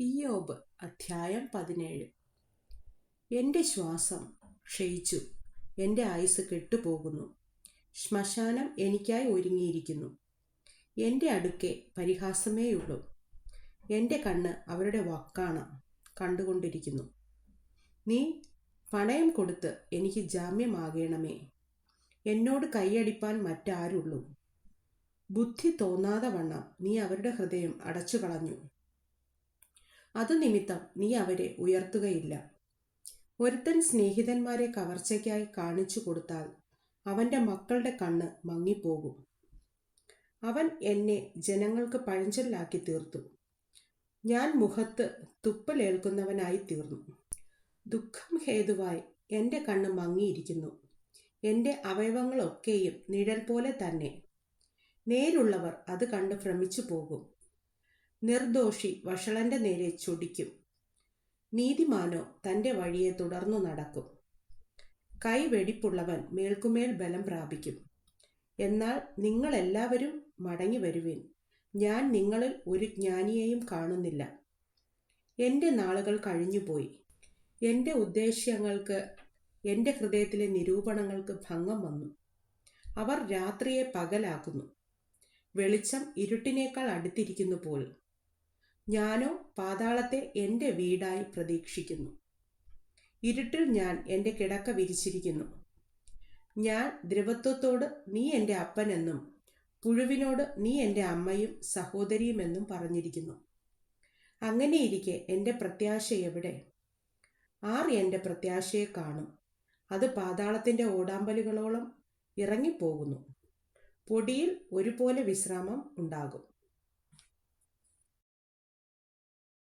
ഇയ്യോബ് അധ്യായം പതിനേഴ്. എന്റെ ശ്വാസം ക്ഷയിച്ചു. എന്റെ ആയുസ് കെട്ടുപോകുന്നു. ശ്മശാനം എനിക്കായി ഒരുങ്ങിയിരിക്കുന്നു. എന്റെ അടുക്കെ പരിഹാസമേയുള്ളൂ. എന്റെ കണ്ണ് അവരുടെ വക്കാണ് കണ്ടുകൊണ്ടിരിക്കുന്നു. നീ പണയം കൊടുത്ത് എനിക്ക് ജാമ്യമാകണമേ. എന്നോട് കൈയടിപ്പാൻ മറ്റാരുള്ളൂ. ബുദ്ധി തോന്നാതെ വണ്ണം നീ അവരുടെ ഹൃദയം അടച്ചു കളഞ്ഞു അതു നിമിത്തം നീ അവരെ ഉയർത്തുകയില്ല. ഒരുത്തൻ സ്നേഹിതന്മാരെ കവർച്ചയ്ക്കായി കാണിച്ചു കൊടുത്താൽ അവന്റെ മക്കളുടെ കണ്ണ് മങ്ങിപ്പോകും. അവൻ എന്നെ ജനങ്ങൾക്ക് പഴഞ്ചൊല്ലാക്കി തീർത്തു. ഞാൻ മുഖത്ത് തുപ്പലേൽക്കുന്നവനായി തീർന്നു. ദുഃഖം ഹേതുവായി എന്റെ കണ്ണ് മങ്ങിയിരിക്കുന്നു. എന്റെ അവയവങ്ങളൊക്കെയും നിഴൽ പോലെ തന്നെ. നേരുള്ളവർ അത് കണ്ട് ഭ്രമിച്ചു പോകും. നിർദോഷി വഷളന്റെ നേരെ ചൊടിക്കും. നീതിമാനോ തന്റെ വഴിയെ തുടർന്നു നടക്കും. കൈ വെടിപ്പുള്ളവൻ മേൽക്കുമേൽ ബലം പ്രാപിക്കും. എന്നാൽ നിങ്ങളെല്ലാവരും മടങ്ങി വരുവിൻ. ഞാൻ നിങ്ങളിൽ ഒരു ജ്ഞാനിയെയും കാണുന്നില്ല. എന്റെ നാളുകൾ കഴിഞ്ഞുപോയി. എന്റെ ഉദ്ദേശ്യങ്ങൾക്ക് എന്റെ ഹൃദയത്തിലെ നിരൂപണങ്ങൾക്ക് ഭംഗം വന്നു. അവർ രാത്രിയെ പകലാക്കുന്നു. വെളിച്ചം ഇരുട്ടിനേക്കാൾ അടുത്തിരിക്കുന്നു പോൽ ഞാനോ പാതാളത്തെ എന്റെ വീടായി പ്രതീക്ഷിക്കുന്നു. ഇരുട്ടിൽ ഞാൻ എന്റെ കിടക്ക വിരിച്ചിരിക്കുന്നു. ഞാൻ ദ്രവത്വത്തോട് നീ എന്റെ അപ്പനെന്നും പുഴുവിനോട് നീ എന്റെ അമ്മയും സഹോദരിയുമെന്നും പറഞ്ഞിരിക്കുന്നു. അങ്ങനെയിരിക്കെ എന്റെ പ്രത്യാശ എവിടെ? ആർ എന്റെ പ്രത്യാശയെ കാണും. അത് പാതാളത്തിന്റെ ഓടാമ്പലുകളോളം ഇറങ്ങിപ്പോകുന്നു. പൊടിയിൽ ഒരുപോലെ വിശ്രാമം ഉണ്ടാകും.